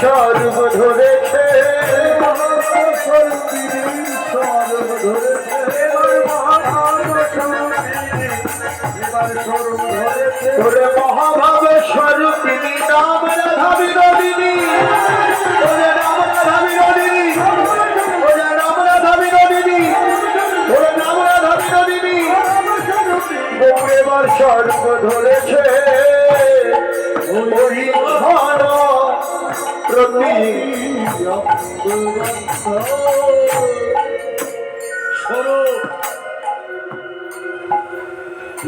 স্বরূপ ধরেছে। মহাভাব স্বরূপিনী নাম রাধা বিনোদিনী ওরে নাম রাধা বিনোদিনী ওরে নাম রাধা বিনোদিনী ধরেছে।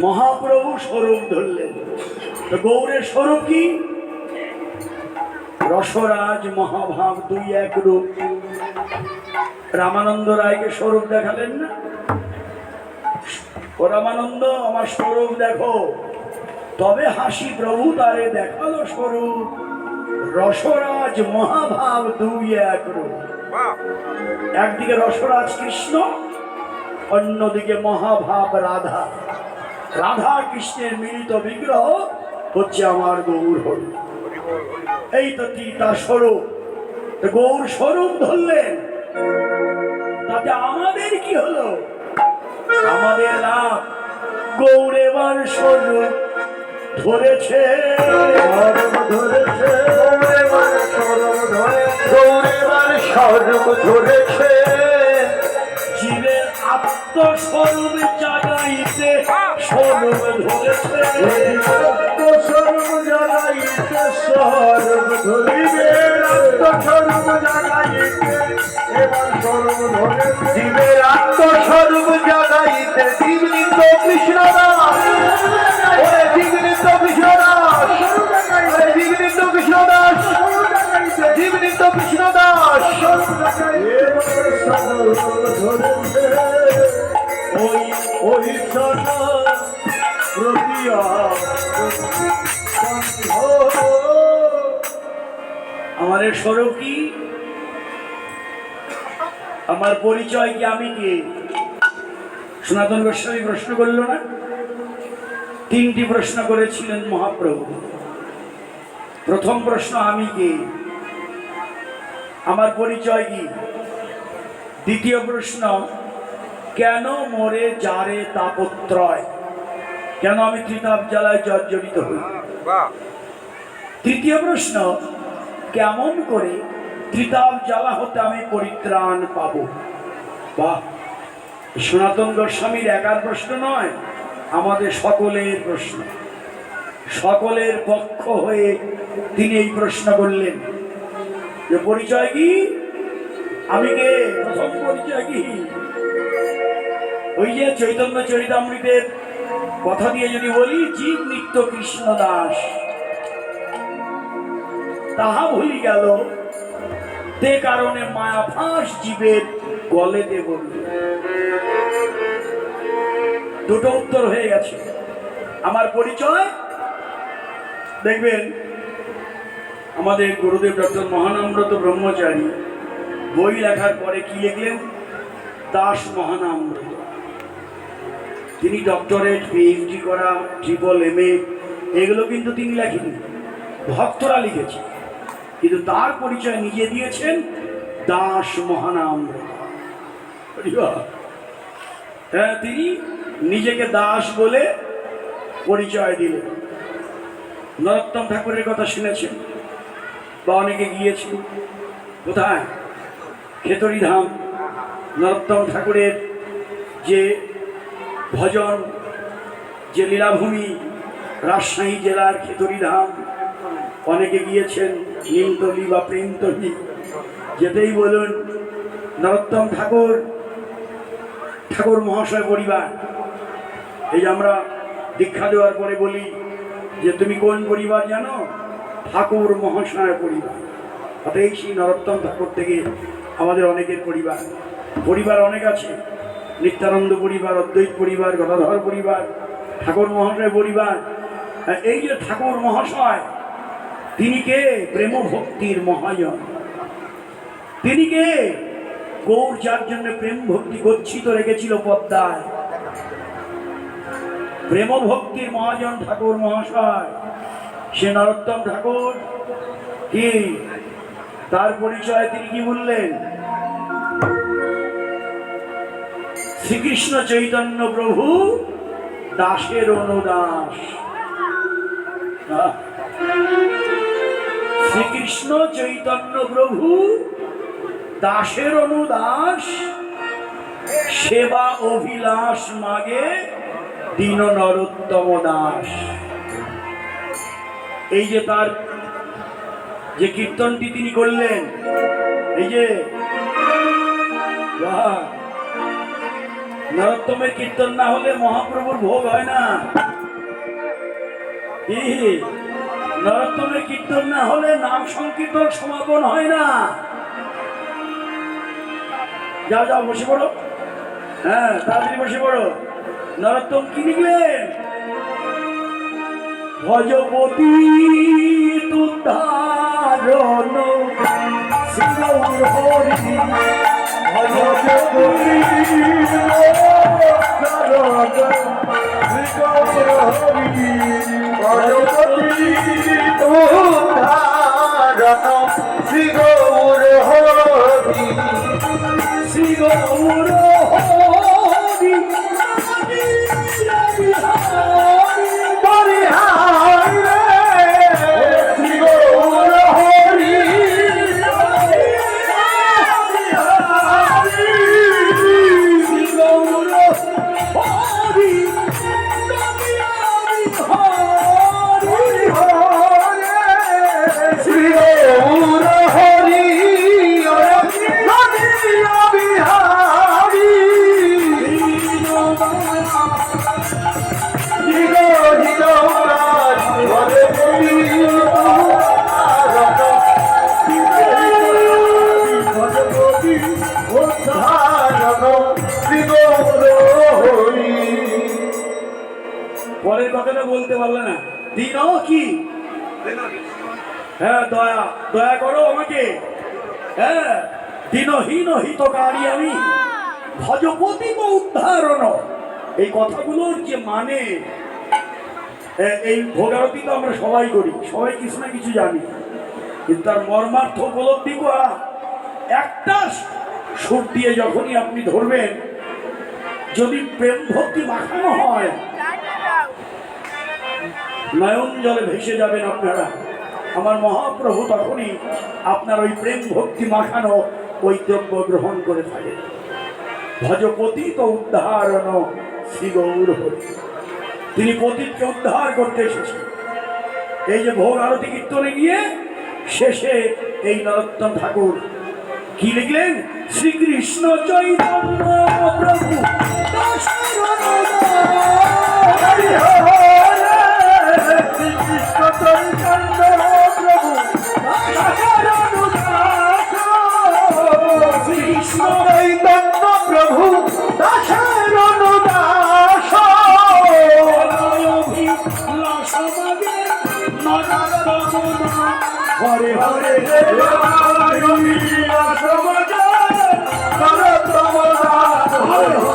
মহাপ্রভু স্বরূপ ধরলেন গৌরের স্বরূপ কি? রসরাজ মহাভাব দুই এক রূপ। রামানন্দ রায়কে স্বরূপ দেখালেন না? ও রামানন্দ, আমার স্বরূপ দেখো। তবে হাসি প্রভু তারে দেখাল স্বরূপ। রসরাজ মহাভাব দুই এক রূপ। একদিকে রসরাজ কৃষ্ণ অন্যদিকে মহাভাব রাধা। রাধা কৃষ্ণের মিলিত বিগ্রহ হচ্ছে আমার গৌর হরি। এই তো তার স্বরূপ। গৌর স্বরূপ ধরলেন। তাতে আমাদের কি হলো? আমাদের লাভ। গৌর এবার স্বরূপ। ধরেছে। ধরেছে স্বরূপ ধরেছে। জীবের আত্মস্বরূপ জাগাইতে স্বরূপ ধরেছে। আত্মস্বরূপ জাগাইতে স্বরূপ ধরিবে। আত্মস্বরূপ জাগাইতে এবার স্বরূপ ধরেছে জীবের আত্মস্বরূপ জাগাইতে জীবনিত কৃষ্ণ জীবনিত কৃষ্ণ জীবনিত কৃষ্ণ জীবনিত কৃষ্ণ ওই ওই সনা প্রতিয়া আমাদের স্বরূপ কি? আমার পরিচয় কি আমি কে? সনাতন গোস্বামী প্রশ্ন করল না? তিনটি প্রশ্ন করেছিলেন মহাপ্রভু। প্রথম প্রশ্ন আমি কে? আমার পরিচয় কি? দ্বিতীয় প্রশ্ন কেন মরে যারে তাপত্রয়? কেন আমি ত্রিতাপ জ্বালায় জর্জরিত হই? তৃতীয় প্রশ্ন কেমন করে ত্রিতাপ জ্বালা হতে আমি পরিত্রাণ পাব? বা সনাতন গোস্বামীর একার প্রশ্ন নয়, আমাদের সকলের প্রশ্ন। সকলের পক্ষ হয়ে তিনি এই প্রশ্ন করলেন। যে পরিচয় কি? আমি কে? প্রথম পরিচয় কি? ওই যে চৈতন্য চরিতামৃতের কথা দিয়ে যদি বলি, জীব নিত্য কৃষ্ণ দাস। তাহা ভুলি গেল। তে কারণে মায়া ফাঁস জীবের গলে দেব দুটো উত্তর হয়ে গেছে। আমার পরিচয়? দেখবেন, আমাদের গুরুদেব ডক্টর মহানামব্রত ব্রহ্মচারী বই লেখার পরে কি লিখলেন? দাস মহানামব্রত। তিনি ডক্টরেট পিএইচডি করা ট্রিপল এম এগুলো কিন্তু তিনি লেখেনি ভক্তরা লিখেছে। কিন্তু তার পরিচয় নিজে দিয়েছেন দাস মহানাম হ্যাঁ তিনি নিজেকে দাস বলে পরিচয় দিলেন। নরোত্তম ঠাকুরের কথা শুনেছেন বা অনেকে গিয়েছেন। কোথায়? খেতরি ধাম নরোত্তম ঠাকুরের যে ভজন, যে লীলাভূমি রাজশাহী জেলার খেতরি ধাম অনেকে গিয়েছেন, নিমতলি বা প্রেমতলি। যেতেই বলুন, নরোত্তম ঠাকুর ঠাকুর মহাশয় পরিবার। এই আমরা দীক্ষা দেওয়ার পরে বলি যে, তুমি কোন পরিবার জানো? ঠাকুর মহাশয় পরিবার। এই সেই নরোত্তম ঠাকুর থেকে আমাদের অনেকের পরিবার। পরিবার অনেক আছে। নিত্যানন্দ পরিবার, অদ্বৈত পরিবার, গদাধর পরিবার, ঠাকুর মহাশয় পরিবার। এই যে ঠাকুর মহাশয় তিনি কে? প্রেম ভক্তির মহাজন। তিনি কে? গৌর যার জন্য প্রেম ভক্তি গচ্ছিত রেখেছিল পদ্মায়। প্রেম ভক্তির মহাজন ঠাকুর মহাশয়, সে নরোত্তম ঠাকুর। কি? তার পরিচয় তিনি কি বললেন? শ্রীকৃষ্ণ চৈতন্য প্রভু দাসের অনুদাস। শ্রীকৃষ্ণ চৈতন্য প্রভু, দাসের অনুদাস, সেবা অভিলাষ মাগে দীন নরোত্তম দাস এই যে তার যে কীর্তনটি তিনি করলেন, এই যে! নরোত্তমের কীর্তন না হলে মহাপ্রভুর ভোগ হয় না নরোত্তমের কীর্তন না হলে নাম সংকীর্তন সমাপন হয় না। যাও যাও, বসে পড়ো। হ্যাঁ তাড়াতাড়ি বসে পড়ো। নরোত্তম কি লিখলেন? ভজপতি ভজপতি শ্রী গৌর হরি শ্রীগৌর হরি কথাটা বলতে পারলে না। দিন কি? হ্যাঁ দয়া দয়া করো আমাকে। হ্যাঁ দিনহীন হিতকারী আমি। ভজপতি উদ্ধারণ। এই কথাগুলোর যে মানে এই ভোগারতি তো আমরা সবাই করি। সবাই কিছু না কিছু জানি। কিন্তু তার মর্মার্থ উপলব্ধি করা, একটা সুর দিয়ে যখনই আপনি ধরবেন, যদি প্রেম ভক্তি মাখানো হয় নয়ন জলে ভেসে যাবেন আপনারা। আমার মহাপ্রভু তখনই আপনার ওই প্রেম ভক্তি মাখানো ওই দ্রব্য গ্রহণ করে থাকে ভজপতি তো উদ্ধারণ শ্রী গৌর হরি। তিনি পতিতকে উদ্ধার করতে এসেছেন। এই যে ভোগ আরতি কীর্তনে গিয়ে শেষে এই নরোত্তম ঠাকুর কি লিখলেন? শ্রীকৃষ্ণ চৈতন্য প্রভু। হরি হরে কৃষ্ণ চৈতন্য প্রভু কৃষ্ণ চৈতন্য প্রভু দাসের অনুদাস হরে হরে হরে হরে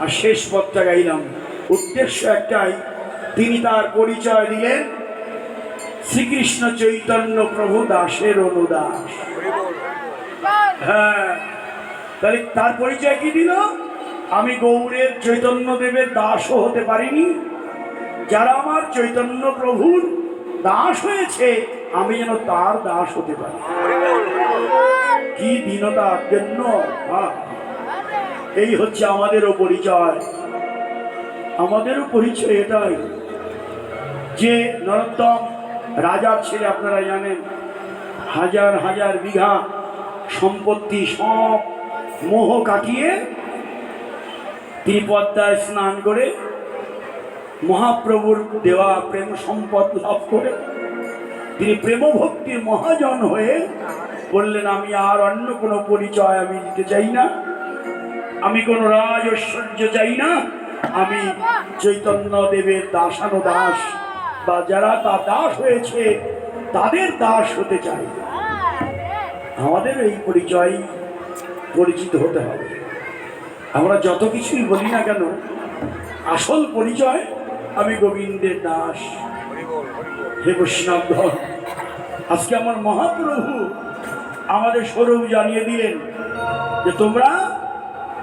আর শেষ পদটা গাইলাম। উদ্দেশ্য একটাই, তিনি তার পরিচয় দিলেন শ্রীকৃষ্ণ চৈতন্য প্রভু দাসের অনুদাস। হ্যাঁ তাহলে তার পরিচয় কি দিল? আমি গৌরের চৈতন্য দেবের দাসও হতে পারিনি। যারা আমার চৈতন্য প্রভুর দাস হয়েছে, আমি যেন তার দাস হতে পারি। কি দীনতার জন্য! এই হচ্ছে আমাদেরও পরিচয়। আমাদেরও পরিচয় এটাই যে নরোত্তম রাজার ছেলে আপনারা জানেন, হাজার হাজার বিঘা সম্পত্তি সব মোহ কাটিয়ে তিনি পদ্মায় স্নান করে মহাপ্রভুর দেওয়া প্রেম সম্পদ লাভ করে তিনি প্রেম ভক্তির মহাজন হয়ে বললেন, আমি আর অন্য কোনো পরিচয় আমি দিতে চাই না। আমি কোনো রাজ ঐশ্বর্য চাই না। আমি চৈতন্য দেবের দাসানো দাস বা যারা তার দাস হয়েছে, তাদের দাস হতে চাই। আমাদের এই পরিচয় পরিচিত হতে হবে। আমরা যত কিছুই বলি না কেন, আসল পরিচয় আমি গোবিন্দের দাস। হে বৈষ্ণবগণ আজকে আমার মহাপ্রভু আমাদের স্বরূপ জানিয়ে দিলেন যে তোমরা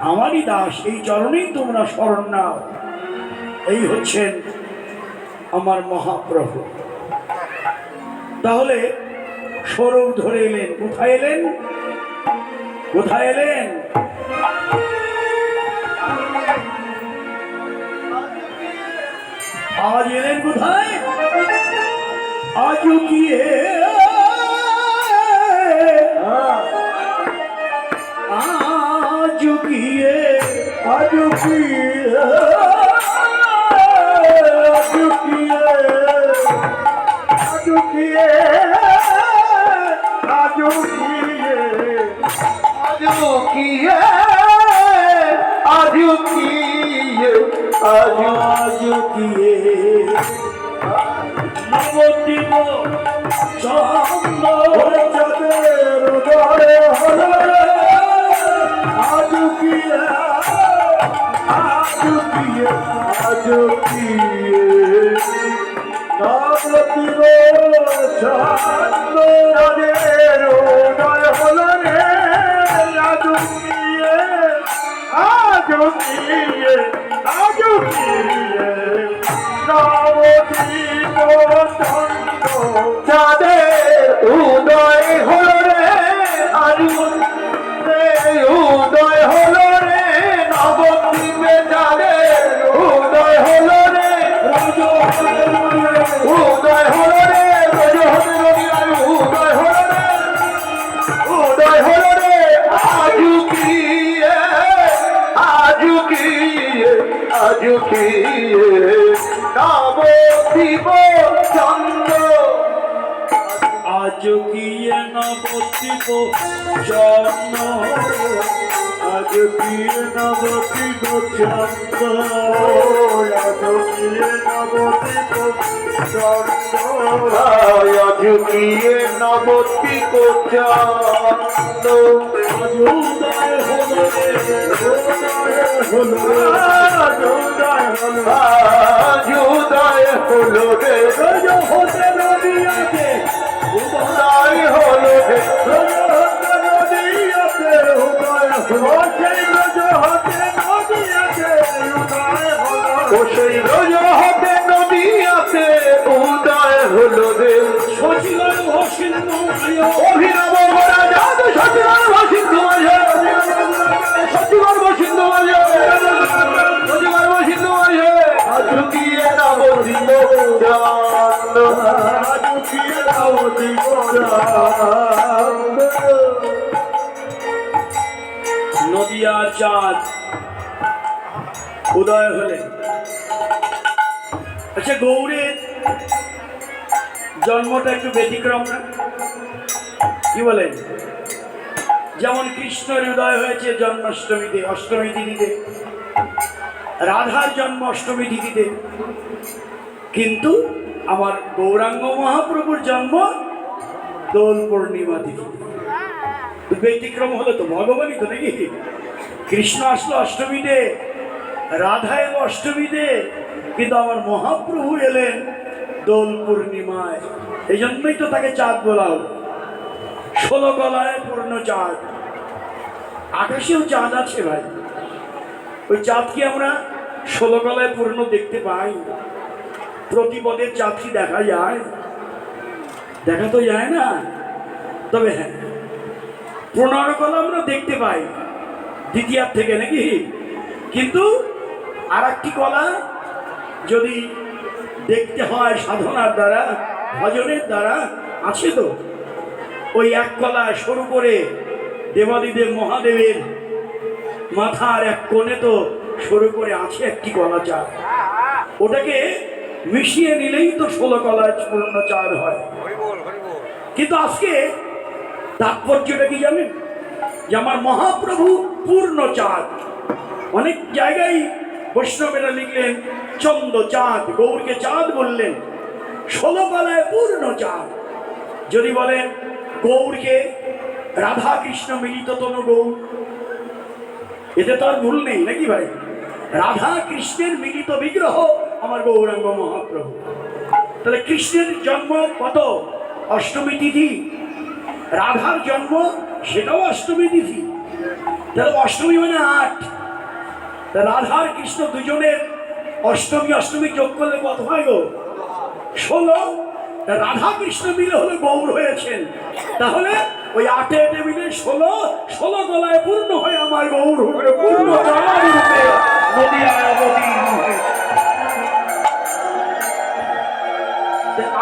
আমারই দাস, এই চরণেই তোমরা স্মরণ নাও। এই হচ্ছেন আমার মহাপ্রভু। তাহলে স্বরূপ ধরে এলেন, কোথায় এলেন? কোথায় এলেন? আজ এলেন কোথায়? আজও কি এ? আজু কি আজু কি আজু কি আজু কি আজু কি আজু চন্দ্র চাঁদের উদয় আজু কি আজু কি আজু কি নবতীর চাঁদের উদয় হলো রে আজু কি আজু কি আজু কি নবদ্বীপ আজু কাবো নবদ্বীপ আজ কি এ নবদ্বীপ জন্ম আজ প্রিয় নবদ্বীপ চন্দ্র আজ প্রিয় নবদ্বীপ চন্দ্র আজ প্রিয় নবদ্বীপ চন্দ্র উদয় হলো রে হলো আজ উদয় হলো আজ উদয় হলো রে হতে নদী আছে উদয় হলো উদয় হলেন আচ্ছা গৌরের জন্মটা একটু ব্যতিক্রম না? কি বলেন যেমন কৃষ্ণের উদয় হয়েছে জন্মাষ্টমীতে অষ্টমী তিথিতে। রাধার জন্ম অষ্টমী তিথিতে। কিন্তু আমার গৌরাঙ্গ মহাপ্রভুর জন্ম দোল পূর্ণিমা তিথিতে। ব্যতিক্রম হলো তো, ভগবানই তো নাকি? কৃষ্ণ আসলো অষ্টমীতে। রাধা এলো অষ্টমীতে কিন্তু আমার মহাপ্রভু এলেন দোল পূর্ণিমায়। এই জন্যই তো তাকে চাঁদ বলা হলো। ষোলো গলায় পূর্ণ চাঁদ। আকাশেও চাঁদ আছে ভাই। ওই চাঁদ কি আমরা ষোলো গলায় পূর্ণ দেখতে পাই? প্রতিপদের চাঁদ কি দেখা যায়? দেখা তো যায় না। তবে হ্যাঁ পনেরো কলা আমরা দেখতে পাই। দ্বিতীয়ার থেকে নাকি? কিন্তু আর একটি কলা? যদি দেখতে হয় সাধনার দ্বারা, ভজনের দ্বারা, আছে তো? ওই এক কলা শুরু করে দেবাদিদেব মহাদেবের মাথার এক কোণে তো শুরু করে আছে একটি কলা চার ওটাকে মিশিয়ে নিলেই তো ষোলো কলা পূর্ণ চার হয়। কিন্তু আজকে তাৎপর্যটা কি জানেন? যে আমার মহাপ্রভু পূর্ণ চাঁদ অনেক জায়গায় বৈষ্ণবেরা লিখলেন চন্দ চাঁদ, গৌরকে চাঁদ বললেন, ষোলো পূর্ণ চাঁদ। যদি বলেন, গৌরকে রাধা কৃষ্ণ মিলিত তনু গৌর, এতে তো আর ভুল নেই, নাকি ভাই? রাধা কৃষ্ণের মিলিত বিগ্রহ আমার গৌরাঙ্গ মহাপ্রভু। তাহলে কৃষ্ণের জন্ম কত? অষ্টমী তিথি। রাধার জন্ম, সেটাও অষ্টমী তিথি। তাহলে অষ্টমী মানে আট। তা রাধার কৃষ্ণ দুজনের অষ্টমী অষ্টমী যোগ করলে কত হয় গো? ষোলো। রাধা কৃষ্ণ মিলে হলে গৌর হয়েছেন। তাহলে ওই আটে আটে মিলে ষোলো ষোলো গলায় পূর্ণ হয়ে আমার গৌর হয়ে পূর্ণ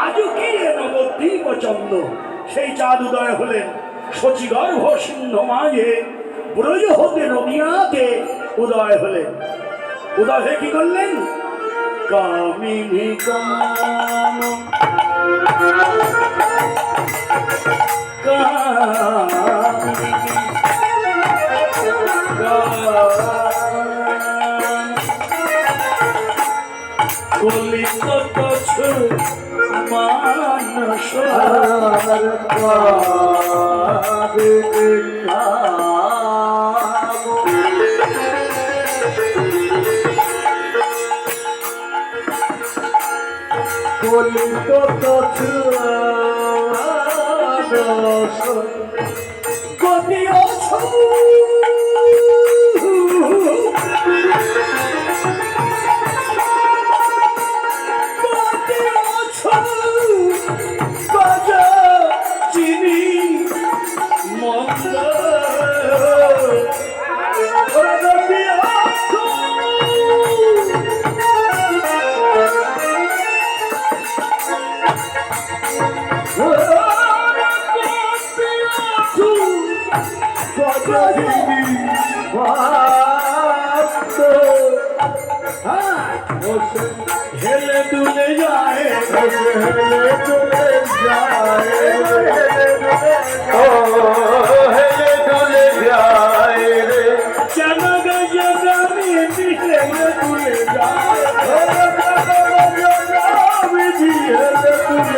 আজও কি নবদ্বীপ চন্দ্র সেই চাঁদ উদয় হলেন। শচীগর্ভ সিংহ মাঝে ব্রজ হতে নদিয়াতে উদয় হলেন উদয় হয়ে কি করলেন? কামিনী কাম কছু মানস। কলিত কত অছু